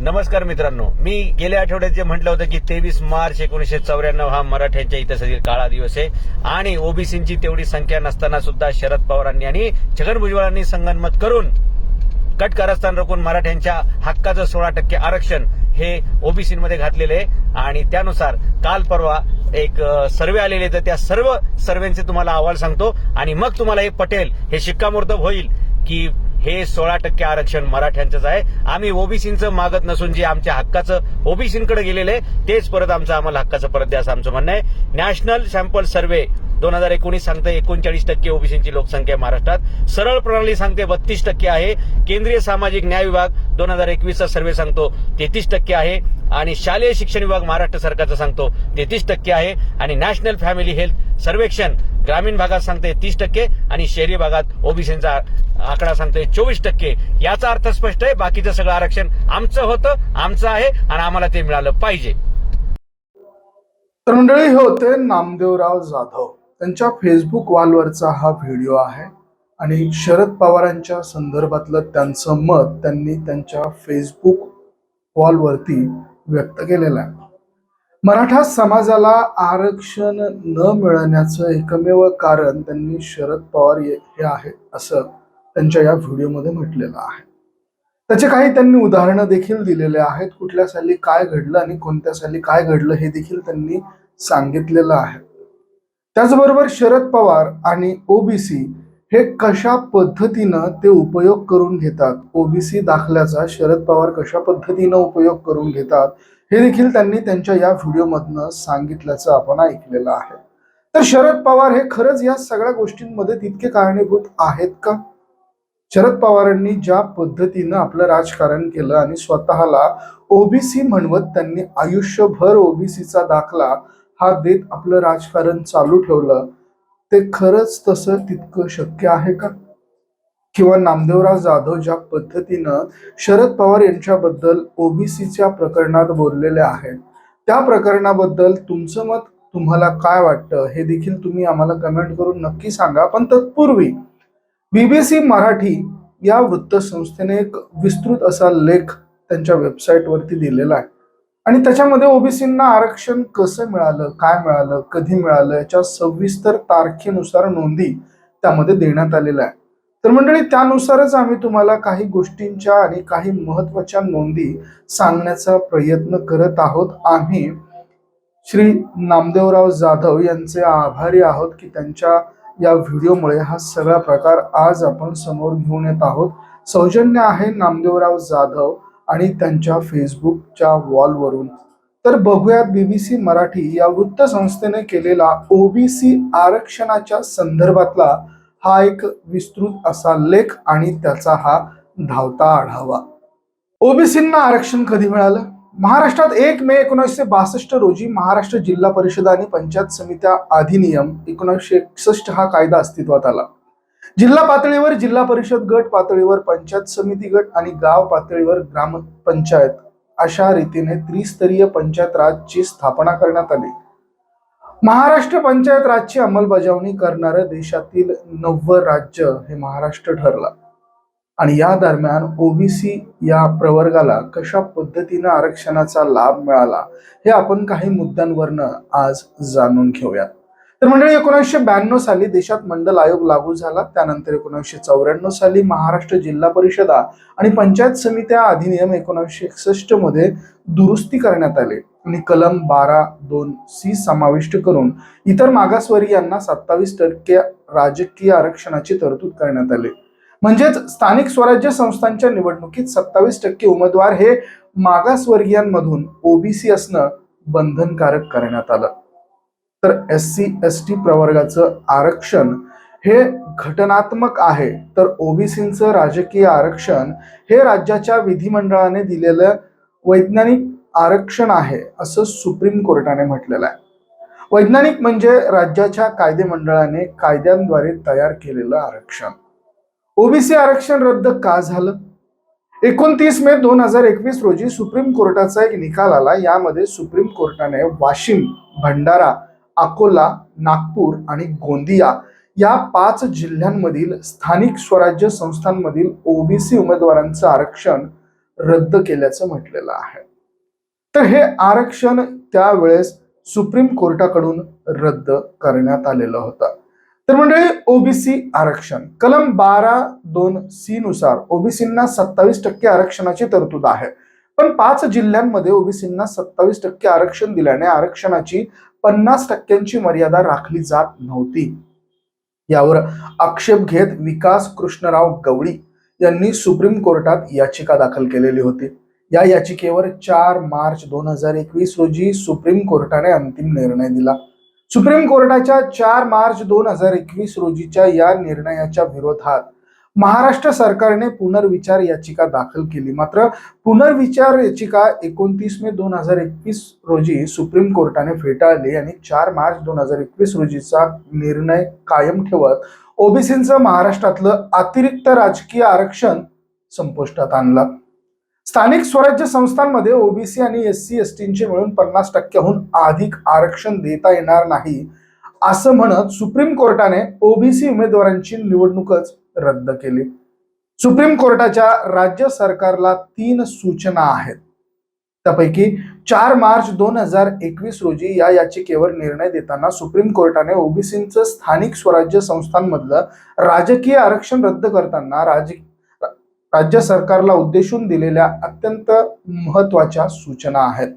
नमस्कार मित्रांनो. मी गेल्या आठवड्यात जे म्हटलं होतं की तेवीस मार्च एकोणीशे चौऱ्याण्णव हा मराठ्यांच्या इतिहासातील काळा दिवस आहे. आणि ओबीसींची तेवढी संख्या नसताना सुद्धा शरद पवारांनी आणि छगन भुजबळांनी संगनमत करून कट कारस्थान रोखून मराठ्यांच्या हक्काचं सोळा टक्के आरक्षण हे ओबीसीमध्ये घातलेले आहे. आणि त्यानुसार काल परवा एक सर्वे आलेले तर त्या सर्व सर्वेंचे तुम्हाला अहवाल सांगतो. आणि मग तुम्हाला हे पटेल हे शिक्कामोर्तब होईल की हे सोळा टक्के आरक्षण मराठ्यांचंच आहे. आम्ही ओबीसीचं मागत नसून जे आमच्या हक्काचं ओबीसीकडे गेलेलं आहे तेच परत आमचं आम्हाला हक्काचं परत द्या असं आमचं म्हणणं आहे. नॅशनल सॅम्पल सर्वे दोन हजार एकोणीस सांगते एकोणचाळीस टक्के ओबीसीची लोकसंख्या महाराष्ट्रात. सरळ प्रणाली सांगते बत्तीस टक्के आहे. केंद्रीय सामाजिक न्याय विभाग दोन हजार एकवीसचा सर्वे सांगतो तेहतीस टक्के आहे. आणि शालेय शिक्षण विभाग महाराष्ट्र सरकारचा सांगतो तेहतीस टक्के आहे. आणि नॅशनल फॅमिली हेल्थ सर्वेक्षण ग्रामीण भागात सांगते तीस टक्के आणि शहरी भागात ओबीसीचा आकडा सांगते चोवीस टक्के. याचा अर्थ स्पष्ट आहे बाकीचं सगळं आरक्षण आमचं होतं आमचं आहे आणि आम्हाला ते मिळालं पाहिजे. तर मंडळी हे होते नामदेवराव जाधव. त्यांच्या फेसबुक वालवरचा हा व्हिडिओ आहे आणि शरद पवारांच्या संदर्भातलं त्यांचं मत त्यांनी त्यांच्या फेसबुक वॉलवरती व्यक्त केलेलं आहे. मराठा समाजाला आरक्षण न मिळण्याचं एकमेव कारण त्यांनी शरद पवार हे आहे असं त्यांच्या या व्हिडिओमध्ये म्हटलेलं आहे. त्याचे काही त्यांनी उदाहरणं देखील दिलेले आहेत कुठल्या साली काय घडलं आणि कोणत्या साली काय घडलं हे देखील त्यांनी सांगितलेलं आहे. त्याचबरोबर शरद पवार आणि ओबीसी हे कशा पद्धतीनं ते उपयोग करून घेतात? ओबीसी दाखल्याचा शरद पवार कशा पद्धतीनं उपयोग करून घेतात? हे देखील त्यांनी त्यांच्या या व्हिडिओमधनं सांगितल्याचं आपण ऐकलेलं आहे. तर शरद पवार हे खरंच या सगळ्या गोष्टींमध्ये तितके कारणीभूत आहेत का? शरद पवारांनी ज्या पद्धतीनं आपलं राजकारण केलं आणि स्वतःला ओबीसी म्हणवत त्यांनी आयुष्यभर ओबीसीचा दाखला हा देत आपलं राजकारण चालू ठेवलं ते खरंच तसं तितकं शक्य आहे का? किंवा नामदेवराव जाधव ज्या पद्धतीनं शरद पवार यांच्याबद्दल ओबीसीच्या प्रकरणात बोललेले आहेत त्या प्रकरणाबद्दल तुमचं मत तुम्हाला काय वाटतं? हे देखील तुम्ही आम्हाला कमेंट करून नक्की सांगा. पण तत्पूर्वी बीबीसी मराठी या वृत्तसंस्थेने एक विस्तृत असा लेख त्यांच्या वेबसाईटवरती दिलेला आहे. आणि त्याच्यामध्ये ओबीसींना आरक्षण कसं मिळालं काय मिळालं कधी मिळालं याच्या सविस्तर तारखेनुसार नोंदी त्यामध्ये देण्यात आलेल्या आहे तर मंडळी त्यानुसारच आम्ही तुम्हाला काही गोष्टींच्या आणि काही महत्त्वाच्या नोंदी सांगण्याचा प्रयत्न करत आहोत. आम्ही श्री नामदेवराव जाधव यांचे आभारी आहोत की त्यांच्या या व्हिडिओमुळे हा सगळा प्रकार आज आपण समोर घेऊन येत आहोत. सौजन्य आहे नामदेवराव जाधव आणि त्यांच्या फेसबुकच्या वॉलवरून. तर बघूयात बीबीसी मराठी या वृत्तसंस्थेने केलेला ओबीसी आरक्षणाच्या संदर्भातला हा एक विस्तृत असा लेख आणि त्याचा हा धावता आढावा. ओबीसींना आरक्षण कधी मिळालं? महाराष्ट्रात एक मे एकोणीसशे बासष्ट रोजी महाराष्ट्र जिल्हा परिषद आणि पंचायत समित्या अधिनियम एकोणीसशे एकसष्ट हा कायदा अस्तित्वात आला. जिल्हा पातळीवर जिल्हा परिषद गट पातळीवर पंचायत समिती गट आणि गाव पातळीवर ग्रामपंचायत अशा रीतीने त्रिस्तरीय पंचायत राजची स्थापना करण्यात आली. महाराष्ट्र पंचायत राजची अंमलबजावणी करणारं देशातील नववं राज्य हे महाराष्ट्र ठरलं. आणि या दरम्यान ओबीसी या प्रवर्गाला कशा पद्धतीनं आरक्षणाचा लाभ मिळाला हे आपण काही मुद्द्यांवरनं आज जाणून घेऊयात. तर मंडळी एकोणीसशे ब्याण्णव साली देशात मंडल आयोग लागू झाला. त्यानंतर एकोणीसशे चौऱ्याण्णव साली महाराष्ट्र जिल्हा परिषदा आणि पंचायत समित्या अधिनियम एकोणीसशे एकसष्टमध्ये दुरुस्ती करण्यात आले. आणि कलम बारा दोन सी समाविष्ट करून इतर मागासवर्गीयांना सत्तावीस टक्के राजकीय आरक्षणाची तरतूद करण्यात आली. म्हणजेच स्थानिक स्वराज्य संस्थांच्या निवडणुकीत सत्तावीस टक्के उमेदवार हे मागासवर्गीयांमधून ओबीसी असणं बंधनकारक करण्यात आलं. तर एस सी एस टी प्रवर्गाचं आरक्षण हे घटनात्मक आहे. तर ओबीसींचं राजकीय आरक्षण हे राज्याच्या विधिमंडळाने दिलेलं वैज्ञानिक आरक्षण आहे असं सुप्रीम कोर्टाने म्हटलेलं आहे. वैज्ञानिक म्हणजे राज्याच्या कायदेमंडळाने कायद्यांद्वारे तयार केलेलं आरक्षण. ओबीसी आरक्षण रद्द का झालं? एकोणतीस मे दोन हजार एकवीस रोजी सुप्रीम कोर्टाचा एक निकाल आला. यामध्ये सुप्रीम कोर्टाने वाशिम भंडारा अकोला नागपूर आणि गोंदिया या पाच जिल्ह्यांमधील स्थानिक स्वराज्य संस्थांमधील ओबीसी उमेदवारांचं आरक्षण रद्द केल्याचं म्हटलेलं आहे. तर हे आरक्षण त्यावेळेस सुप्रीम कोर्टाकडून रद्द करण्यात आलेलं होतं. तर म्हणजे ओबीसी आरक्षण कलम बारा दोन सी नुसार ओबीसींना सत्तावीस टक्के आरक्षणाची तरतूद आहे. पण पाच जिल्ह्यांमध्ये ओबीसींना सत्तावीस टक्के आरक्षण दिल्याने आरक्षणाची पन्नास टक्क्यांची मर्यादा राखली जात नव्हती. यावर आक्षेप घेत विकास कृष्णराव गवळी यांनी सुप्रीम कोर्टात याचिका दाखल केलेली होती. या याचिकेवर चार मार्च दोन हजार एकवीस रोजी सुप्रीम कोर्टाने अंतिम निर्णय दिला. सुप्रीम कोर्टाच्या चार मार्च दोन हजार एकवीस रोजीच्या या निर्णयाच्या विरोधात महाराष्ट्र सरकारने पुनर्विचार याचिका दाखल केली. मात्र पुनर्विचार याचिका एकोणतीस मे दोन हजार एकवीस रोजी सुप्रीम कोर्टाने फेटाळली आणि चार मार्च दोन हजार एकवीस रोजीचा निर्णय कायम ठेवत ओबीसींचं महाराष्ट्रातलं अतिरिक्त राजकीय आरक्षण संपुष्टात आणलं. स्थानिक स्वराज्य संस्थांमध्ये ओबीसी आणि एस सी एस टीचे मिळून पन्नास टक्क्याहून अधिक आरक्षण देता येणार नाही असं म्हणत सुप्रीम कोर्टाने ओबीसी उमेदवारांची निवडणूकच रद्द केली. सुप्रीम कोर्टाच्या राज्य सरकारला तीन सूचना आहेत. त्यापैकी चार मार्च दोन हजार एकवीस रोजी या याचिकेवर निर्णय देताना सुप्रीम कोर्टाने ओबीसींचं स्थानिक स्वराज्य संस्थांमधलं राजकीय आरक्षण रद्द करताना राज राज्य सरकारला उद्देशून दिलेल्या अत्यंत महत्त्वाच्या सूचना आहेत.